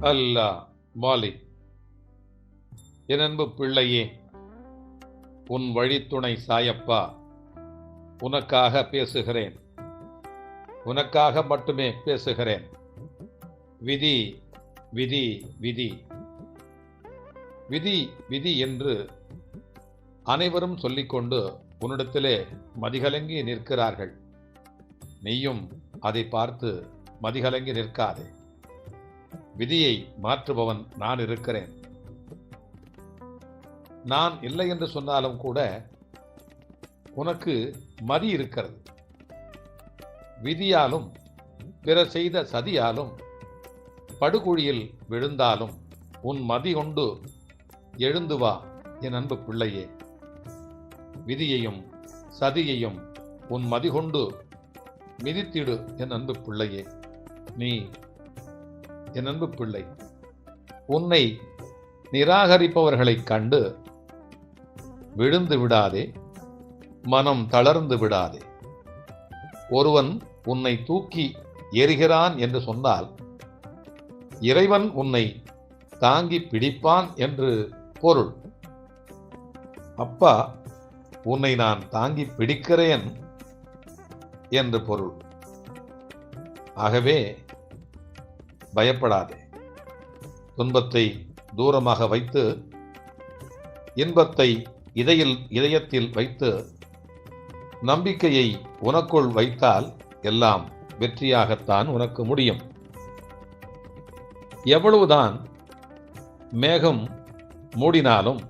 அல்லா மாலி என் அன்பு பிள்ளையே உன் வழித்துணை சாயப்பா உனக்காக பேசுகிறேன். உனக்காக மட்டுமே பேசுகிறேன். விதி விதி விதி. விதி விதி என்று அனைவரும் சொல்லிக்கொண்டு உன்னிடத்திலே மதிகலங்கி நிற்கிறார்கள். நீயும் அதை பார்த்து மதிகலங்கி நிற்காதே. விதியை மாற்றுபவன் நான் இருக்கிறேன். நான் இல்லை என்று சொன்னாலும் கூட உனக்கு மதி இருக்கிறது. விதியாலும் பிற செய்த சதியாலும் படுகுழியில் விழுந்தாலும் உன் மதி கொண்டு எழுந்து வா என் அன்பு பிள்ளையே. விதியையும் சதியையும் உன் மதி கொண்டு மிதித்திடு என் அன்பு பிள்ளையே. நீ என் அன்பு பிள்ளை உன்னை நிராகரிப்பவர்களைக் கண்டு விழுந்து விடாதே மனம் தளர்ந்து விடாதே. ஒருவன் உன்னை தூக்கி எறிகிறான் என்று சொன்னால் இறைவன் உன்னை தாங்கி பிடிப்பான் என்று பொருள். அப்பா உன்னை நான் தாங்கி பிடிக்கிறேன் என்று பொருள். ஆகவே பயப்படாதே. துன்பத்தை தூரமாக வைத்து இன்பத்தை இதயில் இதயத்தில் வைத்து நம்பிக்கையை உனக்குள் வைத்தால் எல்லாம் வெற்றியாகத்தான் உனக்கு முடியும். எவ்வளவுதான் மேகம் மூடினாலும்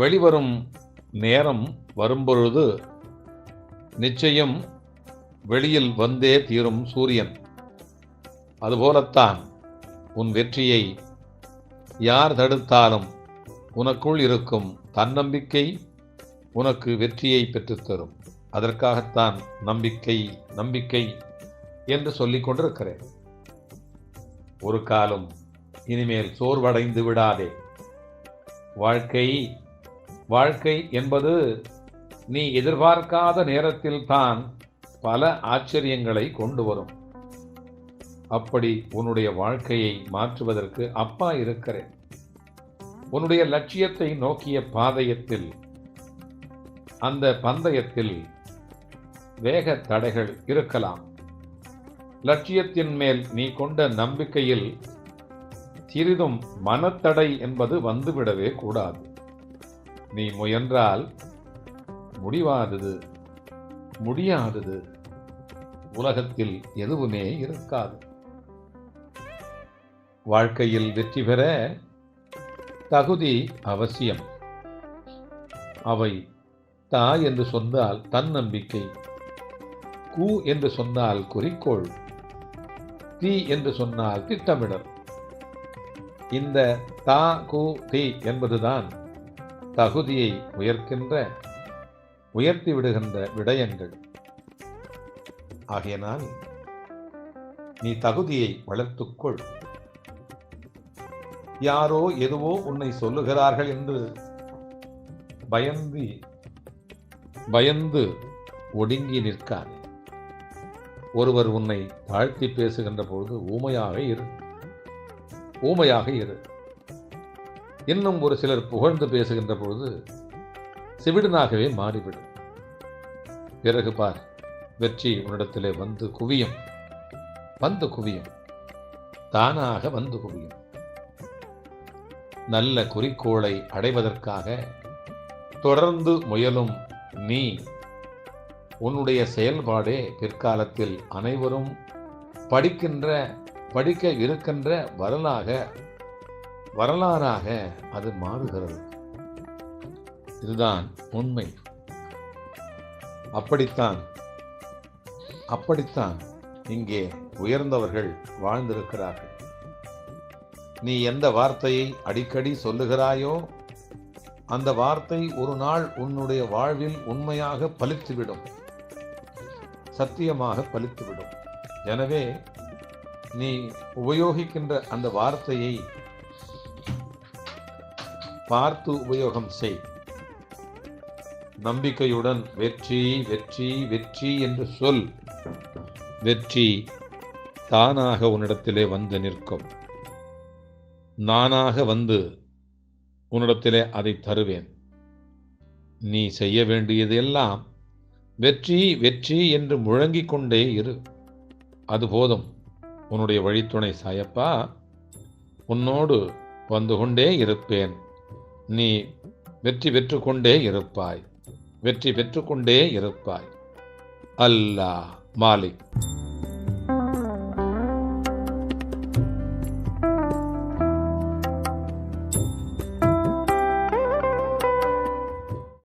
வெளிவரும் நேரம் வரும்பொழுது நிச்சயம் வெளியில் வந்தே தீரும் சூரியன். அதுபோலத்தான் உன் வெற்றியை யார் தடுத்தாலும் உனக்குள் இருக்கும் தன்னம்பிக்கை உனக்கு வெற்றியை பெற்றுத்தரும். அதற்காகத்தான் நம்பிக்கை நம்பிக்கை என்று சொல்லிக் கொண்டிருக்கிறேன். ஒரு காலம் இனிமேல் சோர்வடைந்து விடாதே. வாழ்க்கை வாழ்க்கை என்பது நீ எதிர்பார்க்காத நேரத்தில் தான் பல ஆச்சரியங்களை கொண்டு வரும். அப்படி உன்னுடைய வாழ்க்கையை மாற்றுவதற்கு அப்பா இருக்கிறேன். உன்னுடைய லட்சியத்தை நோக்கிய பாதையத்தில் அந்த பந்தயத்தில் வேக தடைகள் இருக்கலாம். லட்சியத்தின் மேல் நீ கொண்ட நம்பிக்கையில் சிறிதும் மனத்தடை என்பது வந்துவிடவே கூடாது. நீ முயன்றால் முடிவாதது முடியாதது உலகத்தில் எதுவுமே இருக்காது. வாழ்க்கையில் வெற்றி பெற தகுதி அவசியம். அவை தா என்று சொன்னால் தன்னம்பிக்கை கு என்று சொன்னால் குறிக்கோள் தி என்று சொன்னால் திட்டமிடல். இந்த தா கு தி என்பதுதான் தகுதியை உயர்க்கின்ற உயர்த்தி விடுகின்ற விடயங்கள். ஆகையினால் நீ தகுதியை வளர்த்துக்கொள். யாரோ எதுவோ உன்னை சொல்லுகிறார்கள் என்று பயந்து பயந்து ஒடுங்கி நிற்கார் ஒருவர் உன்னை தாழ்த்தி பேசுகின்ற பொழுது ஊமையாக இரு. ஊமையாக இரு. இன்னும் ஒரு சிலர் புகழ்ந்து பேசுகின்ற பொழுது சிவிடனாகவே மாறிவிடும். பிறகு பார் வெற்றி உன்னிடத்திலே வந்து குவியும். வந்து குவியும். தானாக வந்து குவியும். நல்ல குறிக்கோளை அடைவதற்காக தொடர்ந்து முயலும் நீ. உன்னுடைய செயல்பாடே பிற்காலத்தில் அனைவரும் படிக்கின்ற படிக்க இருக்கின்ற வரலாக வரலாறாக அது மாறுகிறது. இதுதான் உண்மை. அப்படித்தான் அப்படித்தான் இங்கே உயர்ந்தவர்கள் வாழ்ந்திருக்கிறார்கள். நீ எந்த வார்த்தையை அடிக்கடி சொல்லுகிறாயோ அந்த வார்த்தை ஒரு நாள் உன்னுடைய வாழ்வில் உண்மையாக பலித்துவிடும். சத்தியமாக பலித்துவிடும். எனவே நீ உபயோகிக்கின்ற அந்த வார்த்தையை பார்த்து உபயோகம் செய். நம்பிக்கையுடன் வெற்றி வெற்றி வெற்றி என்று சொல். வெற்றி தானாக உன்னிடத்திலே வந்து நிற்கும். நானாக வந்து உன்னிடத்திலே அதை தருவேன். நீ செய்ய வேண்டியது எல்லாம் வெற்றி வெற்றி என்று முழங்கிக் கொண்டே இரு. அது போதும். உன்னுடைய வழித்துணை சாயப்பா உன்னோடு வந்து கொண்டே இருப்பேன். நீ வெற்றி பெற்றுக்கொண்டே இருப்பாய். வெற்றி பெற்றுக்கொண்டே இருப்பாய். அல்லாஹ் மாலிக்.